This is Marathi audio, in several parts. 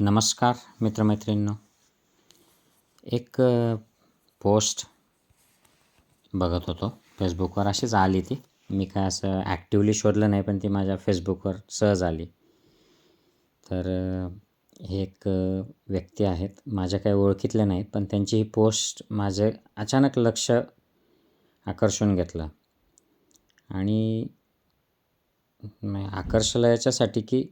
नमस्कार मित्रमैत्रिणींनो. एक पोस्ट बघत होतो. फेसबुकवर अशीच आली ती. मी काय असं ॲक्टिवली शोधलं नाही पण ती माझ्या फेसबुकवर सहज आली. तर हे एक व्यक्ती आहेत. माझ्या काही ओळखीतले नाहीत पण त्यांची ही पोस्ट माझे अचानक लक्ष आकर्षून घेतलं. आणि म- आकर्षलं याच्यासाठी की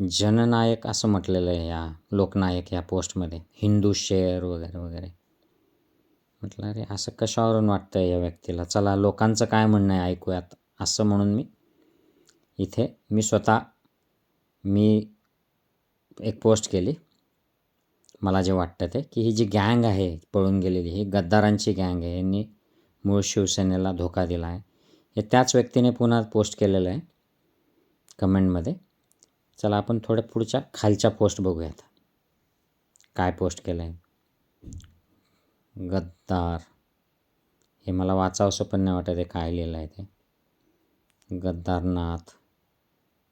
जननायक असं म्हटलेलं आहे या लोकनायक ह्या पोस्टमध्ये. हिंदू शेअर वगैरे वगैरे. म्हटलं अरे असं कशावरून वाटतं आहे या व्यक्तीला? चला लोकांचं काय म्हणणं आहे ऐकूयात. असं म्हणून मी इथे मी स्वतः मी एक पोस्ट केली. मला जे वाटतं ते की ही जी गँग आहे पळून गेलेली ही गद्दारांची गँग आहे यांनी मूळ शिवसेनेला धोका दिला आहे हे त्याच व्यक्तीने पुन्हा पोस्ट केलेलं आहे कमेंटमध्ये. चला आपण थोड्या पुढच्या खालच्या पोस्ट बघूयात. काय पोस्ट केलं आहे गद्दार. हे मला वाचावंसं पण नाही वाटत आहे काय लिहिलं आहे ते. गद्दारनाथ.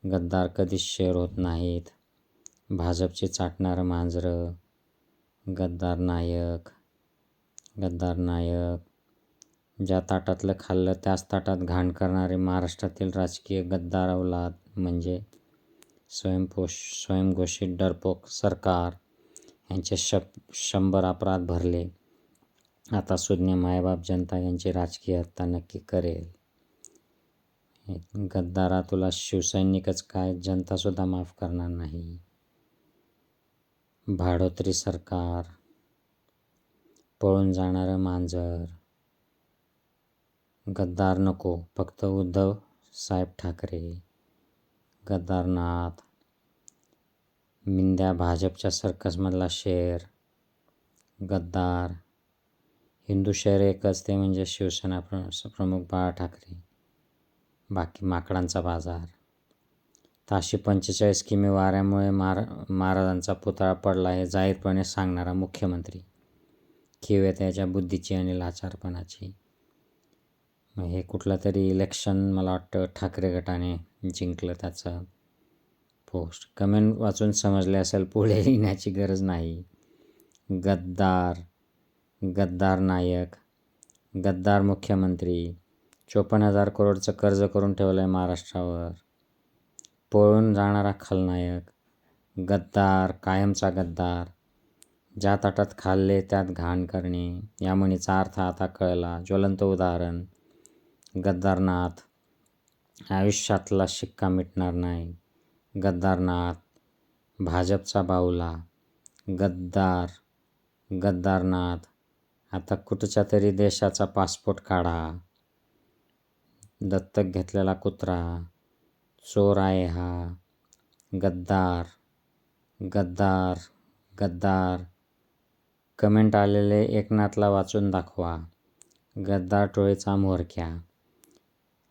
गद्दार कधीच शेअर होत नाहीत. भाजपचे चाटणारं मांजरं. गद्दार नायक. गद्दार नायक. ज्या ताटातलं खाल्लं त्याच ताटात घाण करणारे महाराष्ट्रातील राजकीय गद्दार अवलाद म्हणजे स्वयंपोष स्वयंघोषित डरपोक सरकार यांचे शप शंभर अपराध भरले. आता सुज्ञ मायबाप जनता यांची राजकीय हत्या नक्की करेल. गद्दारा तुला शिवसैनिकच काय? जनतासुद्धा माफ करणार नाही. भाडोत्री सरकार पळून जाणारं मांजर. गद्दार नको फक्त उद्धव साहेब ठाकरे. गद्दारनाथ मिंद्या भाजपच्या सर्कसमधला शेर गद्दार हिंदू शहर एकच ते म्हणजे शिवसेना प्र प्रमुख बाळा ठाकरे. बाकी माकडांचा बाजार. ताशी पंचेचाळीस किमी वाऱ्यामुळे मार महाराजांचा पुतळा पडला हे जाहीरपणे सांगणारा मुख्यमंत्री. किवे त्याच्या बुद्धीची आणि लाचारपणाची. मग हे कुठलं तरी इलेक्शन मला वाटतं ठाकरे गटाने जिंकलं त्याचं पोस्ट. कमेंट वाचून समजले असेल पुढे लिहिण्याची गरज नाही. गद्दार गद्दार नायक गद्दार मुख्यमंत्री चोपन्न हजार करोडचं कर्ज करून ठेवलं आहे महाराष्ट्रावर. पळून जाणारा खलनायक गद्दार कायमचा गद्दार ज्या ताटात खाल्ले त्यात घाण करणे या म्हणीचा अर्थ आता कळला. ज्वलंत उदाहरण गद्दारनाथ आयुष्यातला शिक्का मिटणार नाही. गद्दारनाथ भाजपचा बाहुला. गद्दार गद्दारनाथ आता कुठच्या तरी देशाचा पासपोर्ट काढा. दत्तक घेतलेला कुत्रा. चोर आहे हा. गद्दार गद्दार गद्दार. कमेंट आलेले एकनाथला वाचून दाखवा. गद्दार टोळीचा मोरक्या.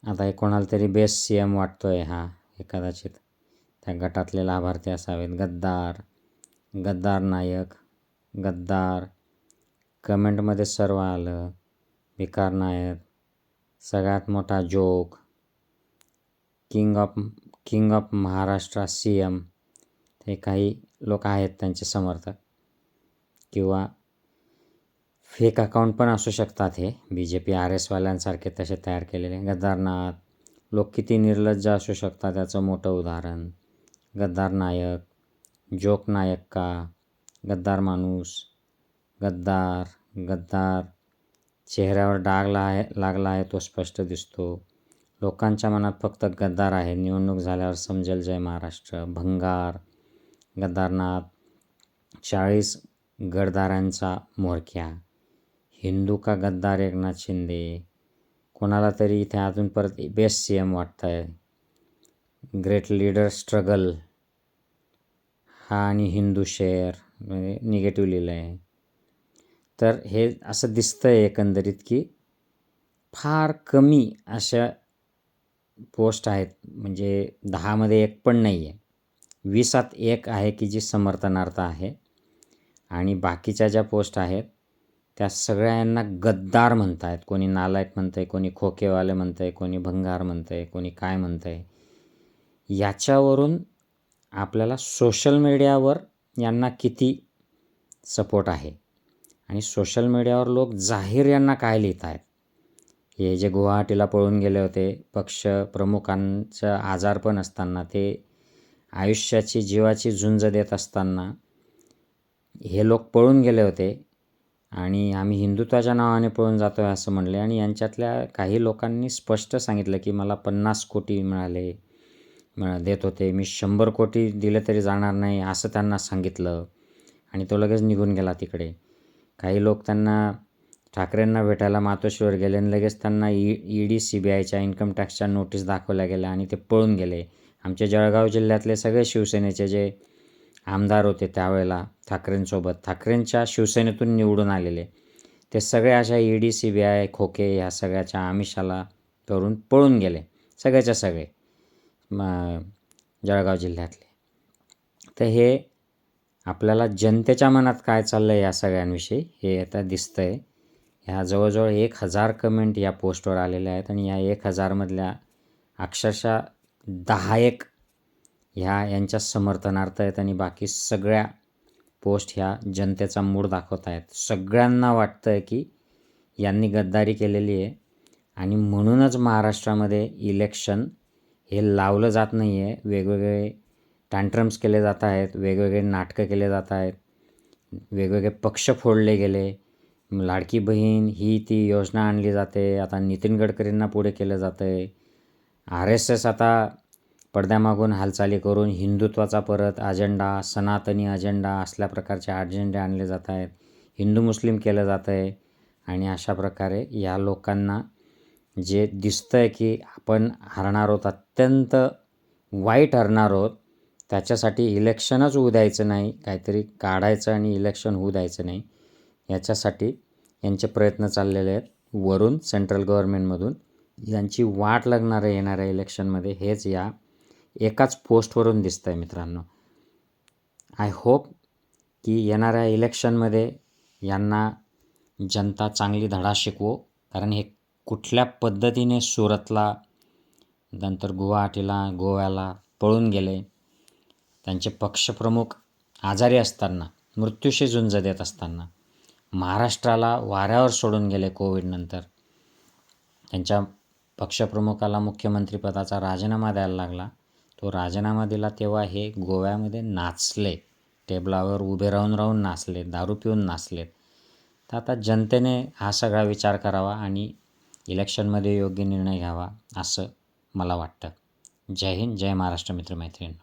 आता हे कोणाला तरी बेस्ट सी एम वाटतो आहे हा हे कदाचित. त्या गटातले लाभार्थी असावेत. गद्दार गद्दार नायक गद्दार. कमेंटमध्ये सर्व आलं. भिकार नायक सगळ्यात मोठा joke. King of king of Maharashtra C M ते काही लोक आहेत त्यांचे समर्थक. किंवा फेक अकाउंट पण असू शकतात हे. बी जे पी आर एसवाल्यांसारखे तसे तयार केलेले. गद्दारनाथ लोक किती निर्लज्ज असू शकतात त्याचं मोठं उदाहरण. गद्दार नायक जोक नायक का गद्दार माणूस गद्दार गद्दार. चेहऱ्यावर डाग ला आहे लागला आहे तो स्पष्ट दिसतो. लोकांच्या मनात फक्त गद्दार आहे. निवडणूक झाल्यावर समजेल जय महाराष्ट्र. भंगार. गद्दारनाथ चाळीस गडदारांचा मोरक्या. हिंदू का गद्दार एकनाथ शिंदे? कोणाला तरी इथे अजून परत बेस्ट सी एम वाटत आहे ग्रेट लीडर स्ट्रगल हा आणि हिंदू शेअर म्हणजे निगेटिव्ह लिहिलं आहे तर हे असं दिसतं आहे एकंदरीत की फार कमी अशा पोस्ट आहेत. म्हणजे दहामध्ये एक पण नाही आहे वीसात एक आहे की जी समर्थनार्थ आहे. आणि बाकीच्या ज्या पोस्ट आहेत त्या सगळ्यांना गद्दार म्हणत आहेत कोणी नालायक म्हणतं आहे कोणी खोकेवाले म्हणतं आहे कोणी भंगार म्हणतं आहे कोणी काय म्हणतं आहे याच्यावरून आपल्याला सोशल मीडियावर यांना किती सपोर्ट आहे? आणि सोशल मीडियावर लोक जाहीर यांना काय लिहित आहेत हे जे गुवाहाटीला पळून गेले होते पक्ष प्रमुखांचं आजारपण असताना ते आयुष्याची जीवाची झुंज देत असताना हे लोक पळून गेले होते. आणि आम्ही हिंदुत्वाच्या नावाने पळून जातो आहे असं म्हणले. आणि यांच्यातल्या काही लोकांनी स्पष्ट सांगितलं की मला पन्नास कोटी मिळाले मिळ देत होते. मी शंभर कोटी दिले तरी जाणार नाही असं त्यांना सांगितलं. आणि तो लगेच निघून गेला तिकडे. काही लोक त्यांना ठाकरेंना भेटायला मातोश्रीवर गेले आणि लगेच त्यांना E E D C B आयच्या इन्कम टॅक्सच्या नोटीस दाखवल्या गेल्या आणि ते पळून गेले. आमचे जळगाव जिल्ह्यातले सगळे शिवसेनेचे जे आमदार होते त्यावेळेला ठाकरेंसोबत. ठाकरेंच्या शिवसेनेतून निवडून आलेले. ते सगळे अशा E D C B I खोके ह्या सगळ्याच्या आमिषाला करून पळून गेले. सगळ्याच्या सगळे. म जळगाव जिल्ह्यातले. तर हे आपल्याला जनतेच्या मनात काय चाललं आहे या सगळ्यांविषयी हे आता दिसतं आहे ह्या जवळजवळ एक हजार कमेंट या पोस्टवर आलेल्या आहेत आणि या एक हजारमधल्या अक्षरशः दहा एक ह्या यांच्या समर्थनार्थ आहेत आणि बाकी सगळ्या पोस्ट ह्या जनतेचा मूड दाखवत आहेत. सगळ्यांना वाटतं आहे की यांनी गद्दारी केलेली आहे आणि म्हणूनच महाराष्ट्रामध्ये इलेक्शन हे लावलं जात नाही आहे वेगवेगळे टँट्रम्स केले जात आहेत वेगवेगळे नाटकं केले जात आहेत वेगवेगळे पक्ष फोडले गेले. लाडकी बहीण ही ती योजना आणली जाते. आता नितीन गडकरींना पुढे केलं जातं आहे आर एस एस आता पडद्यामागून हालचाली करून हिंदुत्वाचा परत अजेंडा सनातनी अजेंडा असल्या प्रकारचे अजेंडे आणले जात आहेत. हिंदू मुस्लिम केलं जातं आहे. आणि अशा प्रकारे या लोकांना जे दिसतं आहे की आपण हरणार आहोत अत्यंत वाईट हरणार आहोत त्याच्यासाठी इलेक्शनच होऊ द्यायचं नाही. काहीतरी काढायचं आणि इलेक्शन होऊ द्यायचं नाही. याच्यासाठी यांचे प्रयत्न चाललेले आहेत. वरून सेंट्रल गव्हर्मेंटमधून यांची वाट लागणारं येणाऱ्या इलेक्शनमध्ये हेच या एकाच पोस्टवरून दिसतं आहे मित्रांनो. आय होप की येणाऱ्या इलेक्शनमध्ये यांना जनता चांगली धडा शिकवो. कारण हे कुठल्या पद्धतीने सुरतला नंतर गुवाहाटीला गोव्याला पळून गेले त्यांचे पक्षप्रमुख आजारी असताना मृत्यूशी झुंज देत असताना महाराष्ट्राला वाऱ्यावर सोडून गेले कोविडनंतर त्यांच्या पक्षप्रमुखाला मुख्यमंत्रीपदाचा राजीनामा द्यायला लागला. तो राजीनामा दिला तेव्हा हे गोव्यामध्ये नाचले. टेबलावर उभे राहून राहून नाचले दारू पिऊन नाचलेत तर आता जनतेने हा सगळा विचार करावा आणि इलेक्शनमध्ये योग्य निर्णय घ्यावा असं मला वाटतं. जय हिंद जय महाराष्ट्र मित्रमैत्रिणी